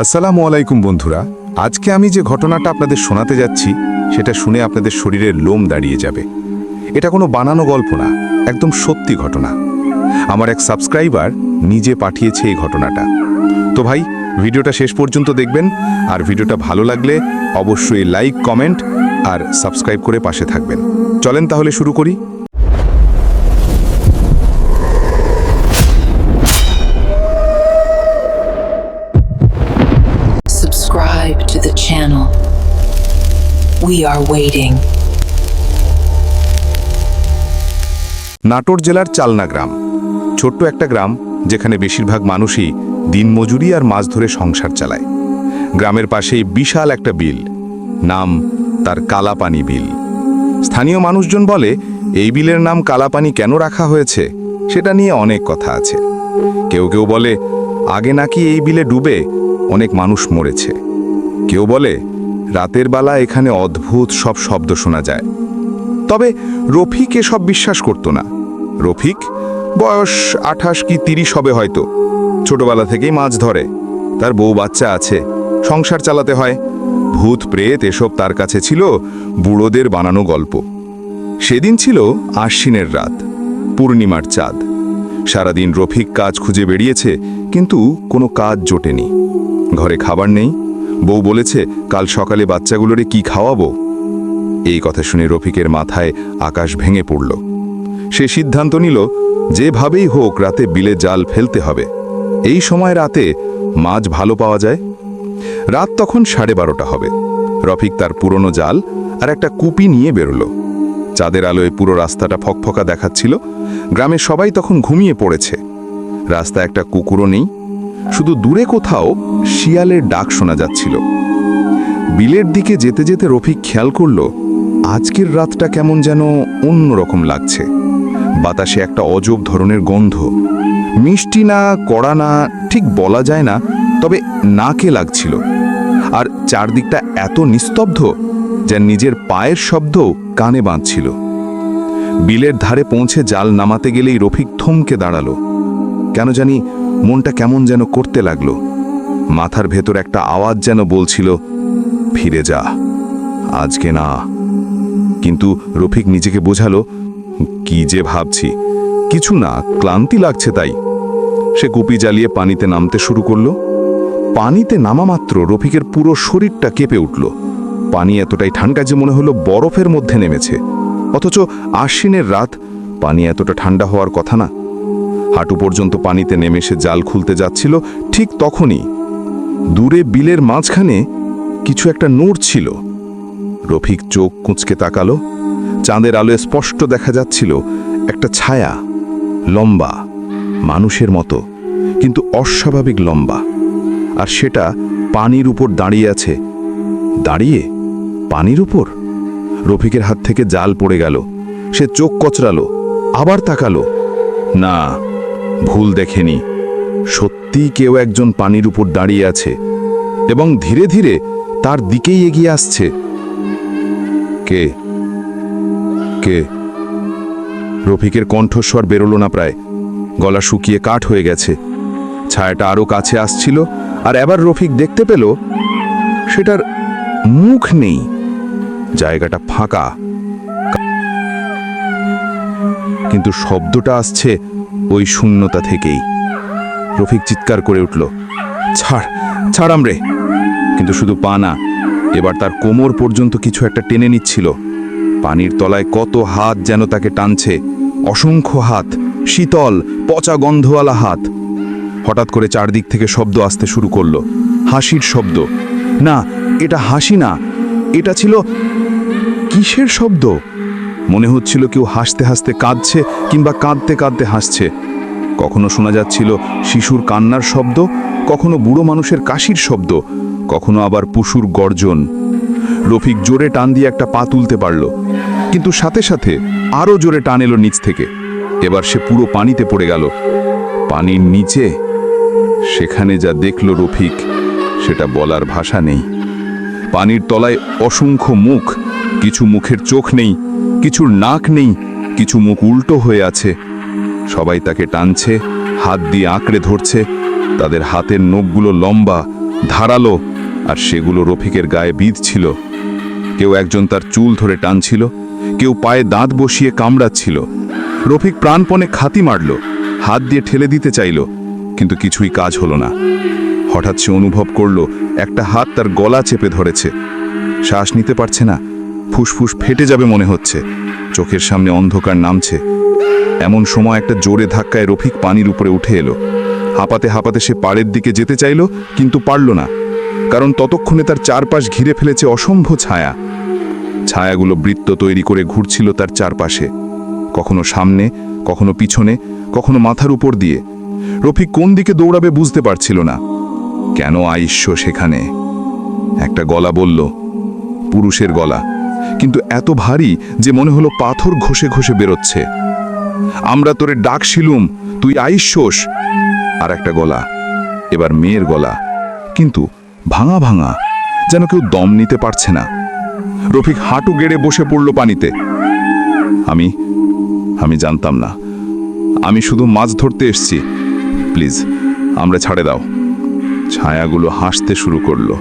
আসসালামু আলাইকুম বন্ধুরা। আজকে আমি যে ঘটনাটা আপনাদের শোনাতে যাচ্ছি, সেটা শুনে আপনাদের শরীরের লোম দাঁড়িয়ে যাবে। এটা কোনো বানানো গল্প না, একদম সত্যি ঘটনা। আমার এক সাবস্ক্রাইবার নিজে পাঠিয়েছে এই ঘটনাটা। তো ভাই, ভিডিওটা শেষ পর্যন্ত দেখবেন, আর ভিডিওটা ভালো লাগলে অবশ্যই লাইক, কমেন্ট, আর সাবস্ক্রাইব করে পাশে থাকবেন। চলেন তাহলে শুরু করি। We are waiting. নাটোর জেলার চালনা গ্রাম। ছোট্ট একটা গ্রাম যেখানে বেশিরভাগ মানুষই দিনমজুরি আর মাছ ধরে সংসার চালায়। গ্রামের পাশেই বিশাল একটা বিল। নাম তার কালাপানি বিল। স্থানীয় মানুষজন বলে, এই বিলের নাম কালাপানি কেন রাখা হয়েছে সেটা নিয়ে অনেক কথা আছে। কেউ কেউ বলে, আগে নাকি এই বিলে ডুবে অনেক মানুষ মরেছে। কেউ বলে রাতের বেলা এখানে অদ্ভুত সব শব্দ শোনা যায়। তবে রফিক এসব বিশ্বাস করত না। রফিক বয়স আঠাশ কি তিরিশ হবে হয়তো। ছোটবেলা থেকেই মাছ ধরে। তার বউ বাচ্চা আছে। সংসার চালাতে হয়। ভূত, প্রেত এসব তার কাছে ছিল বুড়োদের বানানো গল্প। সেদিন ছিল আশ্বিনের রাত, পূর্ণিমার চাঁদ। সারাদিন রফিক কাজ খুঁজে বেরিয়েছে, কিন্তু কোনো কাজ জোটেনি। ঘরে খাবার নেই বউ বলেছে, কাল সকালে বাচ্চাগুলোরে কি খাওয়াবো? এই কথা শুনে রফিকের মাথায় আকাশ ভেঙে পড়ল। সে সিদ্ধান্ত নিল, যেভাবেই হোক রাতে বিলে জাল ফেলতে হবে। এই সময় রাতে মাছ ভালো পাওয়া যায়? রাত তখন সাড়ে বারোটা হবে। রফিক তার পুরনো জাল আর একটা কুপি নিয়ে বেরোল। চাঁদের আলোয় পুরো রাস্তাটা ফকফকা দেখাচ্ছিল। গ্রামের সবাই তখন ঘুমিয়ে পড়েছে। রাস্তা একটা কুকুরও নেই। শুধু দূরে কোথাও শিয়ালের ডাক শোনা যাচ্ছিল। বিলের দিকে যেতে যেতে রফিক খেয়াল করল, আজকের রাতটা কেমন যেন অন্যরকম লাগছে। বাতাসে একটা অজব ধরনের গন্ধ। মিষ্টি না, কড়া না, ঠিক বলা যায় না, তবে নাকে লাগছিল। আর চারদিকটা এত নিস্তব্ধ যে নিজের পায়ের শব্দ কানে বাঁধছিল। বিলের ধারে পৌঁছে জাল নামাতে গেলেই রফিক থমকে দাঁড়াল। কেন জানি মনটা কেমন যেন করতে লাগল। মাথার ভেতর একটা আওয়াজ যেন বলছিল, ফিরে যা, আজকে না। কিন্তু রফিক নিজেকে বোঝালো, কি যে ভাবছি, কিছু না, ক্লান্তি লাগছে তাই। সে কুপি জ্বালিয়ে পানিতে নামতে শুরু করল। পানিতে নামা মাত্র রফিকের পুরো শরীরটা কেঁপে উঠল। পানি এতটাই ঠান্ডা যে মনে হলো বরফের মধ্যে নেমেছে। অথচ আশ্বিনের রাত, পানি এতটা ঠান্ডা হওয়ার কথা না। হাঁটু পর্যন্ত পানিতে নেমে সে জাল খুলতে যাচ্ছিল, ঠিক তখনই দূরে বিলের মাঝখানে কিছু একটা নূর ছিল। রফিক চোখ কুঁচকে তাকালো, চাঁদের আলোয় স্পষ্ট দেখা যাচ্ছিল একটা ছায়া, লম্বা, মানুষের মতো, কিন্তু অস্বাভাবিক লম্বা। আর সেটা পানির উপর দাঁড়িয়ে আছে। দাঁড়িয়ে? পানির উপর? রফিকের হাত থেকে জাল পড়ে গেল। সে চোখ কচরালো, আবার তাকালো। না ভুল দেখেনি। সত্যিই কেউ একজন পানির উপর দাঁড়িয়ে আছে এবং ধীরে ধীরে তার দিকেই এগিয়ে আসছে। কে? কে? রফিকের কণ্ঠস্বর বেরোলো না প্রায়। গলা শুকিয়ে কাঠ হয়ে গেছে। ছায়াটা আরও কাছে আসছিল আর এবার রফিক দেখতে পেল সেটার মুখ নেই। জায়গাটা ফাঁকা। কিন্তু শব্দটা আসছে ওই শূন্যতা থেকেই। রফিক চিৎকার করে উঠল, ছাড় ছাড় আমরে। কিন্তু শুধু পা না, এবার তার কোমর পর্যন্ত কিছু একটা টেনে নিচ্ছিল। পানির তলায় কত হাত যেন তাকে টানছে, অসংখ্য হাত, শীতল, পচা গন্ধওয়ালা হাত। হঠাৎ করে চারদিক থেকে শব্দ আসতে শুরু করল, হাসির শব্দ। না, এটা হাসি না, এটা ছিল কিসের শব্দ? মনে হচ্ছিল কেউ হাসতে হাসতে কাঁদছে কিংবা কাঁদতে কাঁদতে হাসছে। কখনো শোনা যাচ্ছিল শিশুর কান্নার শব্দ, কখনো বুড়ো মানুষের কাশির শব্দ, কখনো আবার পশুর গর্জন। রফিক জোরে টান দিয়ে একটা পা তুলতে পারল, কিন্তু সাথে সাথে আরও জোরে টান এলো নিচ থেকে। এবার সে পুরো পানিতে পড়ে গেল। পানির নিচে, সেখানে যা দেখল রফিক, সেটা বলার ভাষা নেই। পানির তলায় অসংখ্য মুখ, কিছু মুখের চোখ নেই কিছুর নাক নেই, কিছু মুখ উল্টো হয়ে আছে। সবাই তাকে টানছে, হাত দিয়ে আঁকড়ে ধরছে। তাদের হাতের নখগুলো লম্বা, ধারালো, আর সেগুলো রফিকের গায়ে বিধ ছিল। কেউ একজন তার চুল ধরে টানছিল, কেউ পায়ে দাঁত বসিয়ে কামড়াচ্ছিল। রফিক প্রাণপণে খাতি মারল, হাত দিয়ে ঠেলে দিতে চাইল, কিন্তু কিছুই কাজ হলো না। হঠাৎ সে অনুভব করল, একটা হাত তার গলা চেপে ধরেছে। শ্বাস নিতে পারছে না। ফুসফুস ফেটে যাবে মনে হচ্ছে। চোখের সামনে অন্ধকার নামছে। এমন সময় একটা জোরে ধাক্কায় রফিক পানির উপরে উঠে এলো। হাঁপাতে হাঁপাতে সে পাড়ের দিকে যেতে চাইল, কিন্তু পারল না। কারণ ততক্ষণে তার চারপাশ ঘিরে ফেলেছে অসম্ভব ছায়া। ছায়াগুলো বৃত্ত তৈরি করে ঘুরছিল তার চারপাশে। কখনো সামনে, কখনো পিছনে, কখনো মাথার উপর দিয়ে। রফিক কোন দিকে দৌড়াবে বুঝতে পারছিল না। কেন আইস্য সেখানে? একটা গলা বলল, পুরুষের গলা। কিন্তু এত ভারী যে মনে হলো পাথর ঘষে ঘষে বেরোচ্ছে। আমরা তোরে ডাক শিলুম তুই আইস্যস আর একটা গলা, এবার মেয়ের গলা। কিন্তু ভাঙা ভাঙা, যেন কেউ দম নিতে পারছে না। রফিক হাঁটু গেড়ে বসে পড়ল পানিতে। আমি আমি জানতাম না। আমি শুধু মাছ ধরতে এসছি। প্লিজ, আমরা ছাড়ে দাও। ছায়াগুলো হাসতে শুরু করল।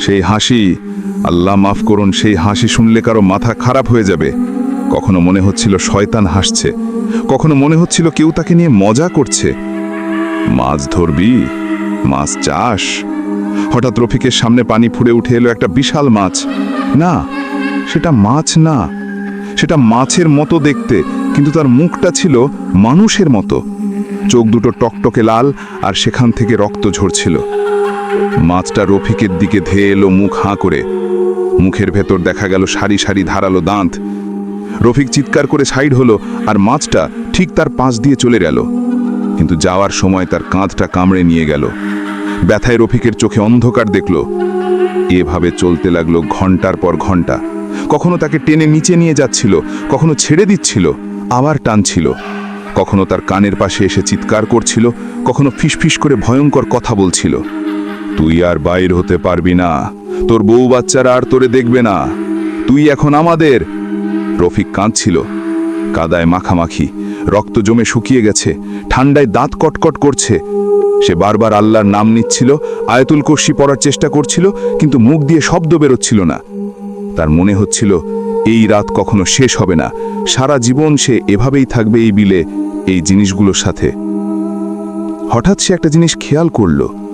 সেই হাসি আল্লাহ মাফ করুন, সেই হাসি শুনলে কারও মাথা খারাপ হয়ে যাবে। কখনো মনে হচ্ছিল শয়তান হাসছে। কখনো মনে হচ্ছিল কেউ তাকে নিয়ে মজা করছে। মাছ ধরবি? মাছ চাষ? হঠাৎ রফিকের সামনে পানি ফুড়ে উঠে এলো একটা বিশাল মাছ। না, সেটা মাছ না। সেটা মাছের মতো দেখতে, কিন্তু তার মুখটা ছিল মানুষের মতো। চোখ দুটো টকটকে লাল, আর সেখান থেকে রক্ত ঝরছিল। মাছটা রফিকের দিকে ধেয়ে এলো মুখ হাঁ করে। মুখের ভেতর দেখা গেল সারি সারি ধারালো দাঁত। রফিক চিৎকার করে সাইড হলো আর মাছটা ঠিক তার পাশ দিয়ে চলে গেল। কিন্তু যাওয়ার সময় তার কাঁধটা কামড়ে নিয়ে গেল। ব্যথায় রফিকের চোখে অন্ধকার দেখল। এভাবে চলতে লাগল ঘণ্টার পর ঘণ্টা। কখনো তাকে টেনে নিচে নিয়ে যাচ্ছিল, কখনো ছেড়ে দিচ্ছিল, আবার টানছিল। কখনো তার কানের পাশে এসে চিৎকার করছিল, কখনো ফিসফিস করে ভয়ঙ্কর কথা বলছিল। তুই আর বাইর হতে পারবি না। তোর বউ বাচ্চারা আর তোরে দেখবে না। তুই এখন আমাদের। রফিক কাঁদছিল। কাদায় মাখামাখি। রক্ত জমে শুকিয়ে গেছে। ঠান্ডায় দাঁত কটকট করছে। সে বারবার আল্লাহর নাম নিচ্ছিল, আয়তুল কর্ষি পড়ার চেষ্টা করছিল, কিন্তু মুখ দিয়ে শব্দ বেরোচ্ছিল না। তার মনে হচ্ছিল, এই রাত কখনো শেষ হবে না। সারা জীবন সে এভাবেই থাকবে এই বিলে, এই জিনিসগুলোর সাথে। হঠাৎ সে একটা জিনিস খেয়াল করল।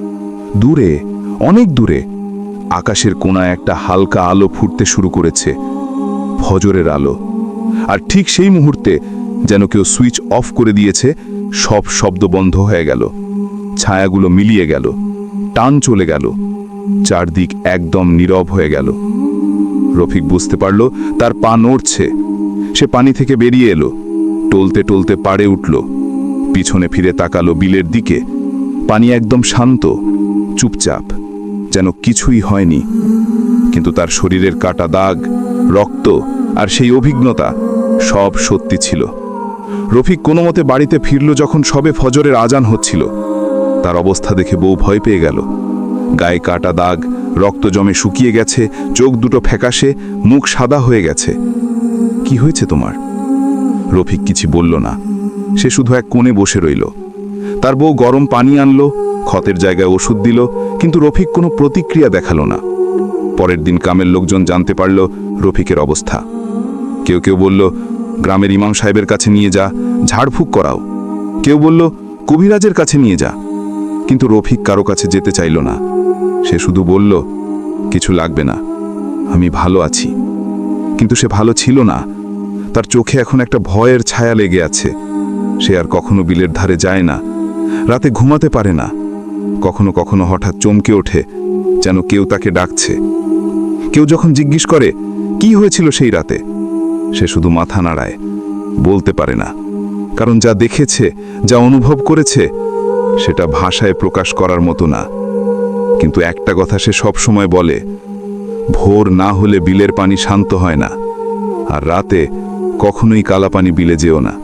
দূরে, অনেক দূরে, আকাশের কোনায় একটা হালকা আলো ফুটতে শুরু করেছে, ফজরের আলো। আর ঠিক সেই মুহূর্তে যেন কেউ সুইচ অফ করে দিয়েছে, সব শব্দ বন্ধ হয়ে গেল, ছায়াগুলো মিলিয়ে গেল, টান চলে গেল, চারদিক একদম নীরব হয়ে গেল। রফিক বুঝতে পারল, তার পা নড়ছে, সে পানি থেকে বেরিয়ে এলো, টলতে টলতে পাড়ে উঠল, পিছনে ফিরে তাকালো বিলের দিকে, পানি একদম শান্ত চুপচাপ, যেন কিছুই হয়নি। কিন্তু তার শরীরের কাটা দাগ, রক্ত আর সেই অভিজ্ঞতা সব সত্যি ছিল। রফিক কোনো মতে বাড়িতে ফিরল যখন সবে ফজরের আজান হচ্ছিল। তার অবস্থা দেখে বউ ভয় পেয়ে গেল। গায়ে কাটা দাগ, রক্ত জমে শুকিয়ে গেছে, চোখ দুটো ফ্যাকাশে, মুখ সাদা হয়ে গেছে। কি হয়েছে তোমার? রফিক কিছু বলল না। সে শুধু এক কোণে বসে রইল। তার বউ গরম পানি আনলো ক্ষতের জায়গায় ওষুধ দিল, কিন্তু রফিক কোনো প্রতিক্রিয়া দেখাল না। পরের দিন কামের লোকজন জানতে পারল রফিকের অবস্থা। কেউ কেউ বলল, গ্রামের ইমাম সাহেবের কাছে নিয়ে যা, ঝাড়ফুঁক করাও। কেউ বলল, কবিরাজের কাছে নিয়ে যা। কিন্তু রফিক কারও কাছে যেতে চাইল না। সে শুধু বলল, কিছু লাগবে না, আমি ভালো আছি। কিন্তু সে ভালো ছিল না। তার চোখে এখন একটা ভয়ের ছায়া লেগে আছে। সে আর কখনো বিলের ধারে যায় না। রাতে ঘুমাতে পারে না। কখনো কখনো হঠাৎ চমকে ওঠে, যেন কেউ তাকে ডাকছে। কেউ যখন জিজ্ঞেস করে, কি হয়েছিল সেই রাতে? সে শুধু মাথা নাড়ায়, বলতে পারে না। কারণ যা দেখেছে, যা অনুভব করেছে, সেটা ভাষায় প্রকাশ করার মতো না। কিন্তু একটা কথা সে সব সময় বলে, ভোর না হলে বিলের পানি শান্ত হয় না, আর রাতে কখনোই কালাপানি বিলে যেও না।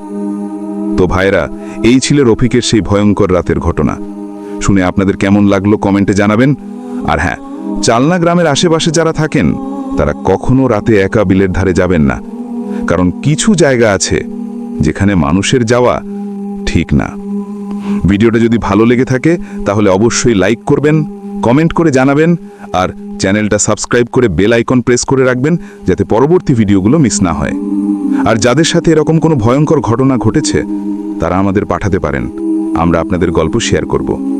তো ভাইরা এই ছিল রফিকের সেই ভয়ঙ্কর রাতের ঘটনা। শুনে আপনাদের কেমন লাগল কমেন্টে জানাবেন। আর হ্যাঁ চালনা গ্রামের আশেপাশে যারা থাকেন, তারা কখনো রাতে একা বিলের ধারে যাবেন না। কারণ কিছু জায়গা আছে যেখানে মানুষের যাওয়া ঠিক না। ভিডিওটা যদি ভালো লেগে থাকে, তাহলে অবশ্যই লাইক করবেন, কমেন্ট করে জানাবেন, আর চ্যানেলটা সাবস্ক্রাইব করে বেল আইকন প্রেস করে রাখবেন, যাতে পরবর্তী ভিডিওগুলো মিস না হয়। আর যাদের সাথে এরকম কোনো ভয়ঙ্কর ঘটনা ঘটেছে, তারা আমাদের পাঠাতে পারেন। আমরা আপনাদের গল্প শেয়ার করব।